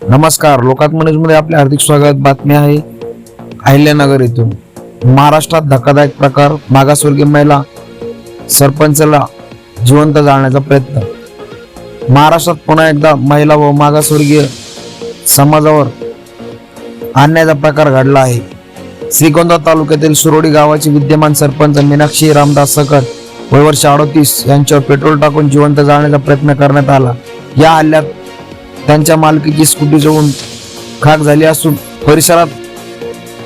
नमस्कार लोकात्मनेजमध्ये आपले हार्दिक स्वागत. बातमी आहे अहिल्यानगर येथून महाराष्ट्रात धक्कादायक प्रकार मागासवर्गीय महिला सरपंचला जिवंत जाळण्याचा प्रयत्न. महाराष्ट्रात पुन्हा एकदा महिला व मागासवर्गीय समाजावर आणण्याचा प्रकार घडला आहे. श्रीगोंदा तालुक्यातील सुरोडी गावाचे विद्यमान सरपंच मीनाक्षी रामदास सकट वय वर्ष अडोतीस यांच्यावर पेट्रोल टाकून जिवंत जाळण्याचा प्रयत्न करण्यात आला. या हल्ल्यात त्यांच्या मालकीची स्कूटी जवळून खाक झाली असून परिसरात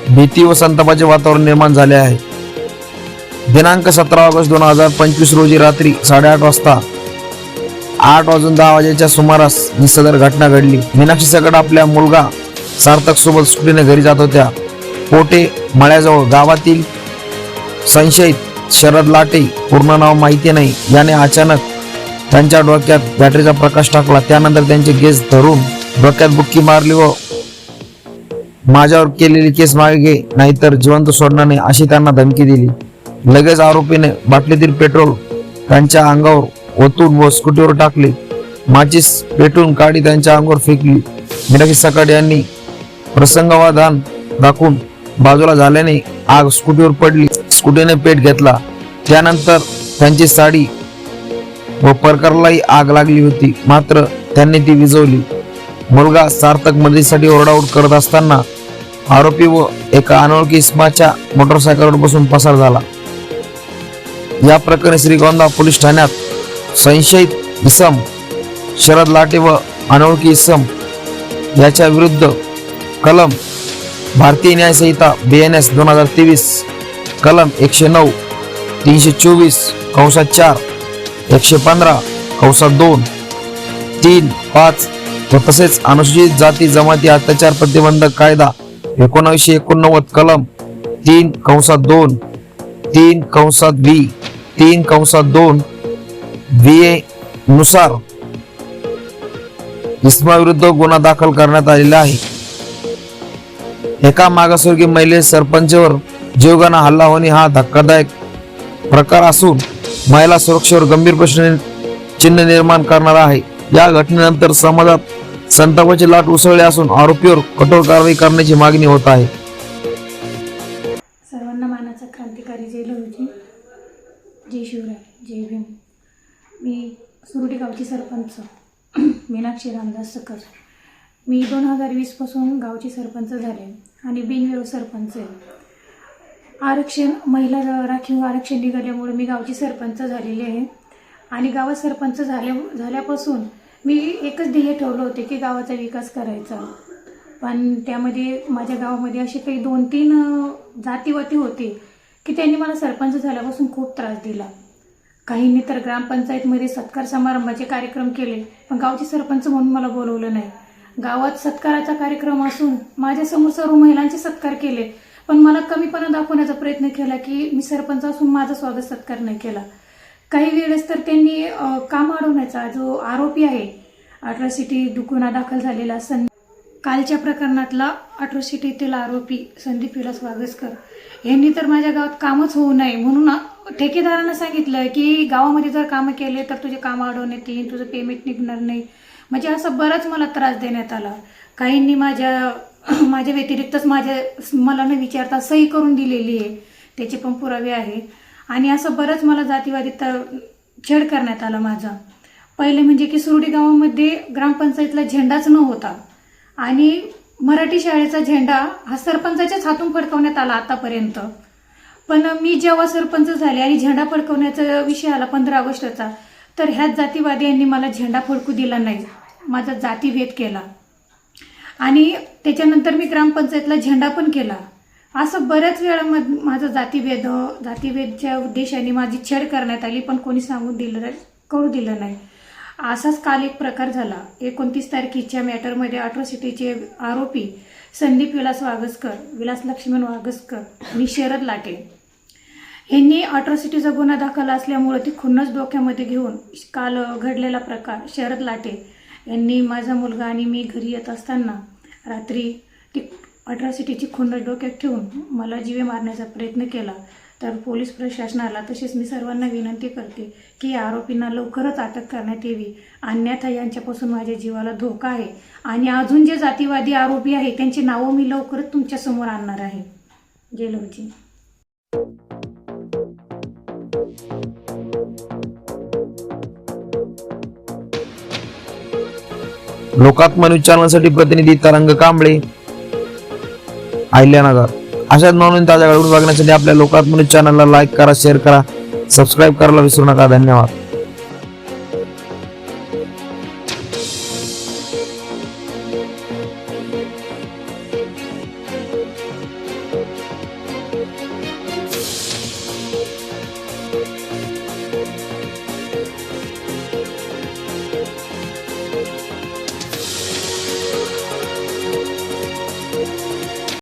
भीती व संतापाचे वातावरण निर्माण झाले आहे. दिनांक सतरा ऑगस्ट दोन हजार पंचवीस रोजी रात्री साडेआठ वाजता आठ वाजून दहा वाजेच्या सुमारास ही सदर घटना घडली. मीनाक्षी सकट आपल्या मुलगा सार्थक सोबत स्कूटीने घरी जात होत्या. पोटे मळ्याजवळ गावातील संशयित शरद लाटे पूर्ण नाव माहिती नाही. याने अचानक त्यांच्या डोक्यात बॅटरीचा प्रकाश टाकला. त्यानंतर त्यांचे केस धरून डोक्यात बुक्की मारली व माझ्यावर केलेली केस मागे नाहीतर जिवंत सोडणार नाही अशी त्यांना धमकी दिली. लगेच आरोपीने बाटलीतील पेट्रोल त्यांच्या अंगावर ओतून व स्कूटीवर टाकले. माचीस पेटून काडी त्यांच्या अंगावर फेकली. मीनाक्षी सकाड यांनी प्रसंगावाधान दाखवून बाजूला झाल्याने आग स्कूटीवर पडली. स्कूटीने पेट घेतला. त्यानंतर त्यांची साडी व परकरलाही आग लागली होती. मात्र त्यांनी ती विझवली. मुलगा सार्थक मदतीसाठी ओरडाओरड करत असताना आरोपी व एका अनोळखी इस्माच्या मोटरसायकलवर बसून पसार झाला. या प्रकरणी श्रीगोंदा पोलीस ठाण्यात संशयित इसम शरद लाटे व अनोळखी इसम याच्या विरुद्ध कलम भारतीय न्यायसंहिता बी एन एस दोन हजार तेवीस कलम एकशे नऊ तीनशे चोवीस कंसात चार एकशे पंधरा कंसात दोन तीन पाच. व तसेच अनुसूचित जाती जमाती अत्याचार प्रतिबंधक कायदा एकोणावीसशे एकोणनव्वद कलम तीन कंसात दोन तीन कंसात व्ही तीन कंसात दोन बी ए नुसार इस्माविरुद्ध गुन्हा दाखल करण्यात आलेला आहे. एका मागासवर्गीय महिले सरपंचवर जीवगाना हल्ला होणे हा धक्कादायक प्रकार असून महिला सुरक्षेवर गंभीर प्रश्न चिन्ह निर्माण करणार आहे. या घटनेनंतर समाजात संतापाची लाट उसळली असून आरोपीवर कठोर कारवाई करण्याची मागणी होत आहे. सर्वांना मानाचा क्रांतिकारी जय लहूजी जय शिवराय जय भीम. मी सुरुटी गावची सरपंच. मीनाक्षी रामदास सकर मी दोन हजार वीसपासून गावची सरपंच झाले आणि बिनविरोध सरपंच आहे. आरक्षण महिला राखीव आरक्षण निघाल्यामुळे मी गावची सरपंच झालेली आहे. आणि गावात सरपंच झाल्या झाल्यापासून मी एकच ध्येय ठेवलं होते की गावाचा विकास करायचा. पण त्यामध्ये माझ्या गावामध्ये असे काही दोन तीन जातीवाती होते की त्यांनी मला सरपंच झाल्यापासून खूप त्रास दिला. काहींनी तर ग्रामपंचायतमध्ये सत्कार समारंभाचे कार्यक्रम केले पण गावचे सरपंच म्हणून मला बोलवलं नाही. गावात सत्काराचा कार्यक्रम असून माझ्यासमोर सर्व महिलांचे सत्कार केले पण मला कमीपणा दाखवण्याचा प्रयत्न केला की मी सरपंच असून माझा स्वागत सत्कार नाही केला. काही वेळेस तर त्यांनी काम अडवण्याचा जो आरोपी आहे अट्रॉसिटी गुन्हा दाखल झालेला सं कालच्या प्रकरणातला अट्रॉसिटीतील आरोपी संदीप विलास वागसकर यांनी तर माझ्या गावात कामच होऊ नये म्हणून ठेकेदारांना सांगितलं की गावामध्ये जर कामं केले तर तुझे कामं अडवण्यात येईल तुझं पेमेंट निघणार नाही. म्हणजे असं बराच मला त्रास देण्यात आला. काहींनी माझ्या माझ्या व्यतिरिक्तच माझ्या मला न विचारता सही करून दिलेली आहे. त्याचे पण पुरावे आहे आणि असं बरंच मला जातीवादी तर छेड करण्यात आला माझा. पहिले म्हणजे की सुरडी गावामध्ये ग्रामपंचायतला झेंडाच न होता आणि मराठी शाळेचा झेंडा हा सरपंचाच्याच हातून फडकवण्यात आला आतापर्यंत. पण मी जेव्हा सरपंच झाले आणि झेंडा फडकवण्याचा विषय आला पंधरा ऑगस्टचा तर ह्याच जातीवादी यांनी मला झेंडा फडकू दिला नाही. माझा जातीभेद केला. आणि त्याच्यानंतर मी ग्रामपंचायतला झेंडा पण केला. असं बऱ्याच वेळा मग माझा जातीभेद जातीभेदच्या उद्देशाने माझी छेड करण्यात आली पण कोणी सांगून दिलं करू कळू दिलं नाही. असाच काल एक प्रकार झाला. एकोणतीस तारखेच्या मॅटरमध्ये अट्रॉसिटीचे आरोपी संदीप विलास वागसकर विलास लक्ष्मण वागसकर आणि शरद लाटे. यांनी अट्रॉसिटीचा गुन्हा दाखल असल्यामुळे ती खुन्नस डोक्यामध्ये घेऊन काल घडलेला प्रकार शरद लाटे. यांनी माझा मुलगा आणि मी घरी येत असताना रात्री ती अट्रॉसिटीची खुन्नस डोक्यात ठेवून मला जीवे मारण्याचा प्रयत्न केला. तर पोलीस प्रशासनाला तसेच मी सर्वांना विनंती करते की या आरोपींना लवकरच अटक करण्यात यावी. अन्यथा यांच्यापासून माझ्या जीवाला धोका आहे. आणि अजून जे जातीवादी आरोपी आहे त्यांची नावं मी लवकरच तुमच्यासमोर आणणार आहे. जय लवजी लोकात्मा न्यूज चॅनलसाठी प्रतिनिधी तरंग कांबळे अहिल्यानगर. अशाच नॉन ताज्या घडून बघण्यासाठी आपल्या लोकात्मा न्यूज चॅनलला लाईक करा शेअर करा सबस्क्राईब करायला विसरू नका. धन्यवाद.